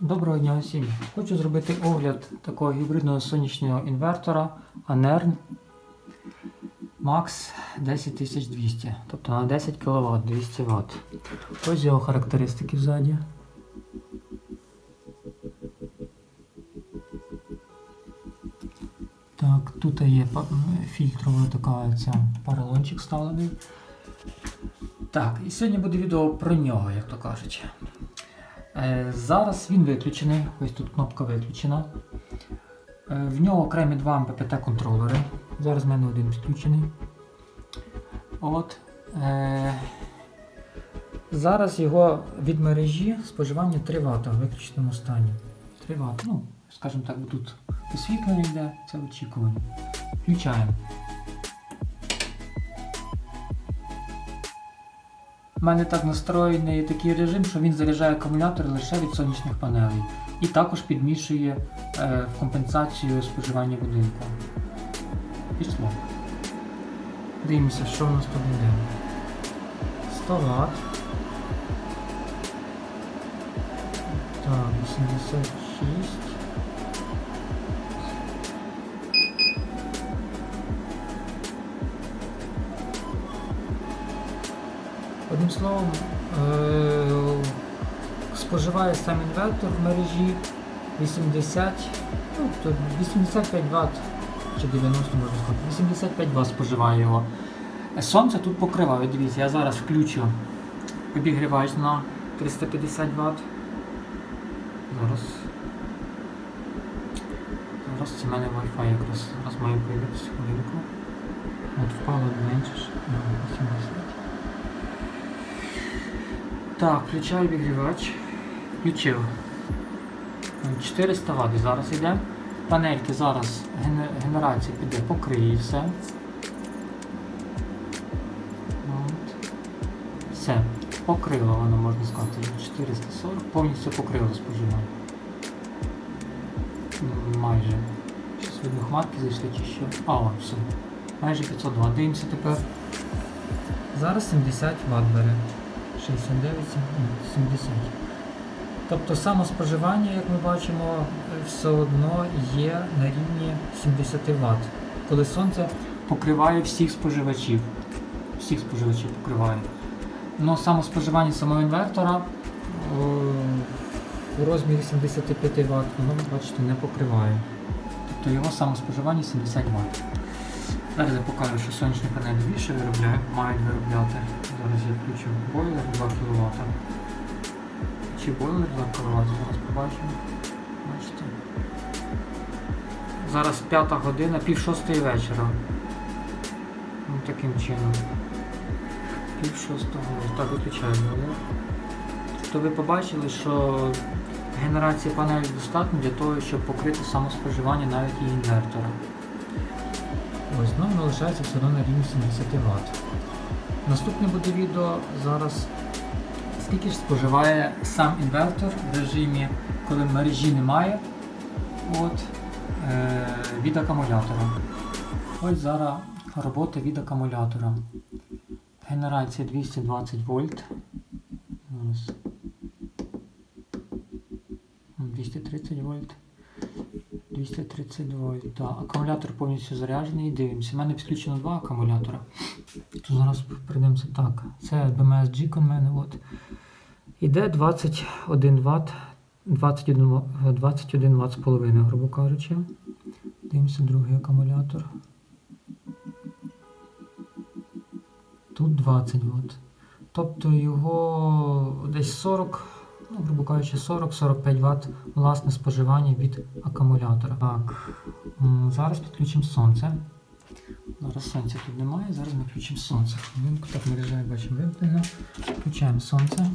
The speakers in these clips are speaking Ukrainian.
Доброго дня усім! Хочу зробити огляд такого гібридного сонячного інвертора Anern Max 10200, тобто на 10 кВт 200 Вт. Ось його характеристики ззаді. Так, тут є фільтрова така ця поролончик вставлений. Так, і сьогодні буде відео про нього, як то кажуть. Е, Зараз він виключений, ось тут кнопка виключена. Е, В нього окремі два МППТ контролери. Зараз в мене один підключений. От. Е, Зараз його від мережі споживання 3 Вт в виключеному стані. 3 Вт. Ну, скажімо так, тут освітлення йде, це очікування. Включаємо. У мене так настроєний такий режим, що він заряджає акумулятор лише від сонячних панелей і також підмішує е, в компенсацію споживання будинку. Пішло. Дивимося, що у нас тут буде. 100 Вт. Так, 86. Одним словом, е- споживає сам інвертор в мережі 80, ну, то 85 Вт чи 90 можна сказати. 85 Вт споживає його. Сонце тут покриває. Дивіться, я зараз включу обігрівач на 350 Вт. Зараз. Зараз це в мене Wi-Fi якраз зараз має появитися хвилинку. От впало менше ж на 80. Так, включаю обігрівач. Включив. 400 Вт зараз йде. Панельки зараз ген- генерація піде, покриє все. От. Все, покрило воно, можна сказати, 440, повністю покрило споживання. Майже. Щось видно хмарки зайшли чи що. А, о, все. Майже 500 Вт. Дивимося тепер. Зараз 70 Вт бере. 69, ні, 70. Тобто самоспоживання, як ми бачимо, е, все одно є на рівні 70 Вт. Коли сонце покриває всіх споживачів. Всіх споживачів покриває. Но самоспоживання самого інвертора е, у розмірі 75 Вт, воно, бачите, не покриває. Тобто його самоспоживання 70 Вт. Зараз я покажу, що сонячні панелі більше виробляють, мають виробляти. Зараз я включу бойлер 2 кВт. Чи бойлер 2 кВт, зараз побачимо. Бачите. Зараз 5 година, пів шостої вечора. Ну, таким чином. Пів шостого. Так, виключаю. То ви побачили, що генерації панелі достатньо для того, щоб покрити самоспоживання навіть і інвертора. Ось знову лишається все одно на рівні 70 Вт. Наступне буде відео зараз. Скільки ж споживає сам інвертор в режимі, коли мережі немає от, е, від акумулятора. Ось зараз робота від акумулятора. Генерація 220 вольт. 230 вольт. 230 вольт. Акумулятор повністю заряджений. Дивимося. У мене підключено два акумулятора. То зараз прийдемося так. Це BMS в мене. От. Іде 21 Вт. 21, 21 Вт з половиною, грубо кажучи. Дивимося другий акумулятор. Тут 20 Вт. Тобто його десь 40, ну, грубо кажучи, 40-45 Вт власне споживання від акумулятора. Так, зараз підключимо сонце. Зараз сонця тут немає, зараз ми включимо сонце. Хвилинку, так мережа, як бачимо, вимкнена. Включаємо сонце.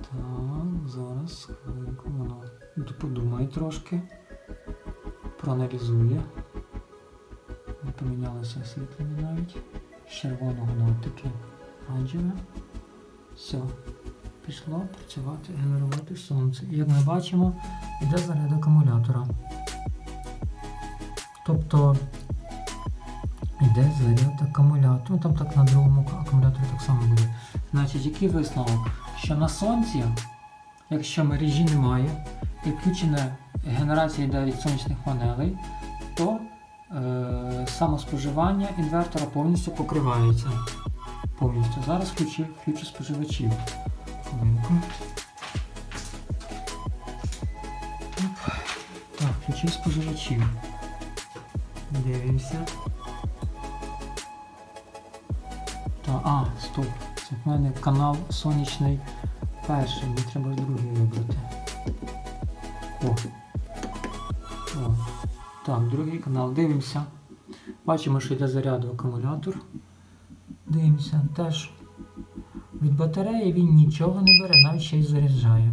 Так, зараз хвилинку воно подумає трошки. Проаналізує. Не помінялося освітлення навіть. З червоного на таке оранжеве. Все. Пішло працювати, генерувати сонце. І як ми бачимо, йде заряд акумулятора. Тобто йде заряд акумулятора. Ну там так на другому акумуляторі так само буде. Значить, який висновок? Що на сонці, якщо мережі немає і включена генерація йде від сонячних панелей, то е, самоспоживання інвертора повністю покривається. Повністю. Зараз включу, включу споживачів. Так, включив споживачів. Дивимося. Та, а, стоп. Це в мене канал сонячний перший, мені треба другий вибрати. О. О. Так, другий канал. Дивимося. Бачимо, що йде заряду акумулятор. Дивимося, теж від батареї він нічого не бере, навіть ще й заряджає.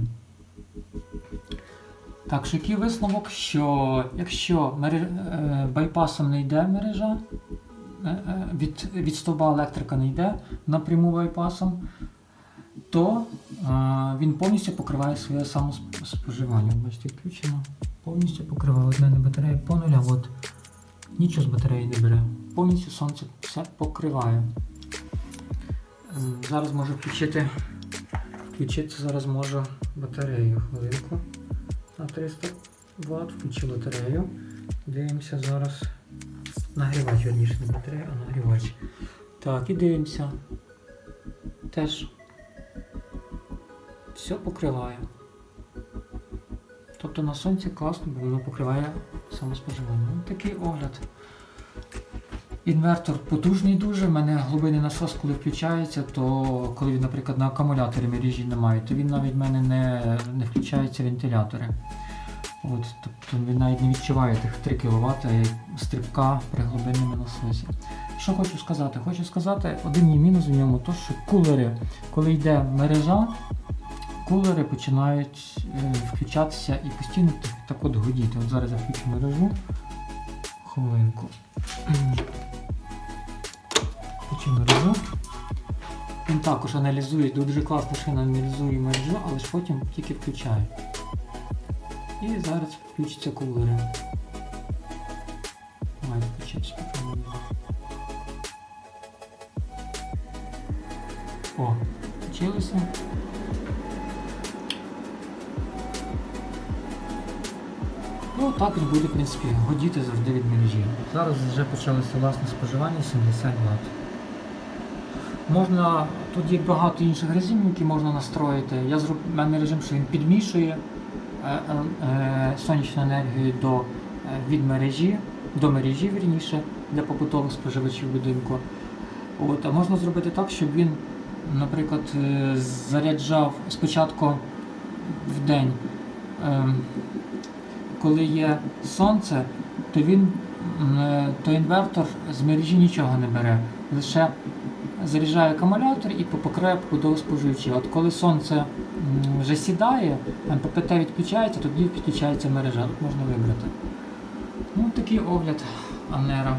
Так, що який висновок, що якщо мере- е, байпасом не йде мережа, е, е, від, від стовба електрика не йде напряму байпасом, то е, він повністю покриває своє самоспоживання. Бачите, включено. Повністю покриває. От мене батарея по нуля, от нічого з батареї не бере. Повністю сонце все покриває. М, Зараз можу включити. Включити зараз можу батарею. Хвилинку. На 300 Вт, включу батарею. Дивимося зараз. Нагрівач, верніше, не батарея, а нагрівач. Так, і дивимося. Теж все покриває. Тобто на сонці класно, бо воно покриває самоспоживання. Ну, такий огляд. Інвертор потужний дуже. У мене глибинний насос, коли включається, то коли він, наприклад, на акумуляторі мережі немає, то він навіть в мене не, не включаються вентилятори. От, тобто він навіть не відчуває тих 3 кВт стрибка при глибинному насосі. Що хочу сказати? Хочу сказати, один є мінус в ньому, то що кулери, коли йде мережа, кулери починають е, включатися і постійно так, от гудіти. От зараз я включу мережу. Хвилинку. Включу мережу. Він також аналізує, дуже класно, він аналізує мережу, але ж потім тільки включає. І зараз включаться кулери. Має включитися. О, включилося. Ну, так він буде, в принципі, годіти завжди від мережі. Зараз вже почалося власне споживання 70 Вт. Можна, тут є багато інших режимів, які можна настроїти. Я зроб... в мене режим, що він підмішує е, е, е, сонячну енергію до, е, від мережі, до мережі, вірніше, для побутових споживачів будинку. От, а можна зробити так, щоб він, наприклад, е, заряджав спочатку в день, е, коли є сонце, то він е, то інвертор з мережі нічого не бере. Лише заряджає акумулятор і покриває побудову споживачів. От коли сонце вже сідає, МППТ відключається, тоді підключається мережа. Тут можна вибрати. Ну, такий огляд Анера.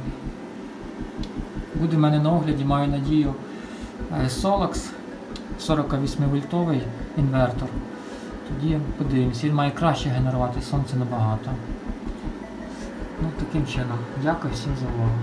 Буде в мене на огляді, маю надію, е, Solax 48 вольтовий інвертор. Тоді подивимось, він має краще генерувати сонце набагато. Ну, таким чином. Дякую всім за увагу.